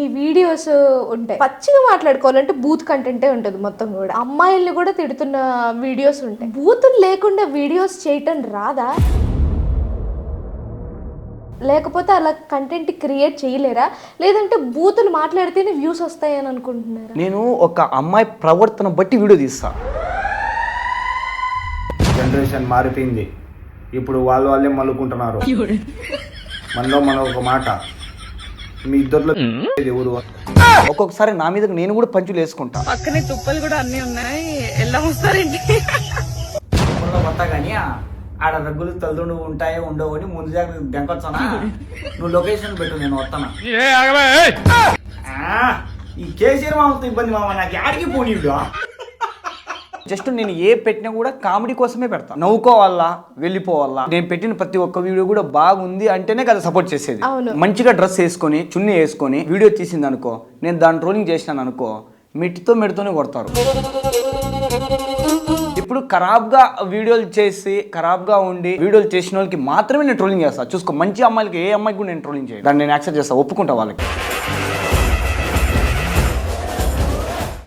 మీ videos ఉంటాయి. పచ్చిగా మాట్లాడుకోవాలంటే బూత్ కంటెంటే ఉంటుంది మొత్తం కూడా. అమ్మాయిల్ని కూడా తిడుతున్న వీడియోస్ ఉంటాయి. బూతులు లేకుండా వీడియోస్ చేయటం రాదా? లేకపోతే అలా కంటెంట్ క్రియేట్ చేయలేరా? లేదంటే బూతులు మాట్లాడితేనే వ్యూస్ వస్తాయని అనుకుంటున్నారా? నేను ఒక అమ్మాయి ప్రవర్తన బట్టి వీడియో తీస్తా. జనరేషన్ మారిపోయింది. ఇప్పుడు వాళ్ళు వాళ్ళే మలుకుంటున్నారు. మనలో మన ఒక మాట. మీ ఇద్దరిలో ఎవరు? ఒక్కొక్కసారి నా మీద నేను కూడా పంచులు వేసుకుంటా. పక్కనే తుప్పలు కూడా అన్ని ఉన్నాయి. ఎలా వస్తారండి? కొత్త కానీ ఆడ రగ్గులు తల్లుండు ఉంటాయో ఉండవు అని ముందు జాగ్రత్త దెంకొచ్చానా నువ్వు లొకేషన్ పెట్టు నేను వస్తానా? ఆ, ఈ కేసీఆర్ మామతో ఇబ్బంది మామ నాకు ఆడికి పోనీడు జస్ట్ నేను ఏ పెట్టినా కూడా కామెడీ కోసమే పెడతా. నవ్వుకోవాలా వెళ్ళిపోవాలా. నేను పెట్టిన ప్రతి ఒక్క వీడియో కూడా బాగుంది అంటేనే కదా సపోర్ట్ చేసేది. మంచిగా డ్రెస్ వేసుకొని చున్నీ వేసుకొని వీడియో తీసింది అనుకో నేను దాని ట్రోలింగ్ చేసినాను అనుకో మిట్టితో మెడితోనే కొడతారు. ఇప్పుడు ఖరాబ్గా వీడియోలు చేసి ఖరాబ్గా ఉండి వీడియోలు చేసిన వాళ్ళకి మాత్రమే నేను ట్రోలింగ్ చేస్తా. చూసుకో మంచి అమ్మాయిలకి ఏ అమ్మాయికి కూడా నేను ట్రోలింగ్ చేయను. దాన్ని నేను యాక్సెప్ట్ చేస్తా ఒప్పుకుంటా వాళ్ళకి.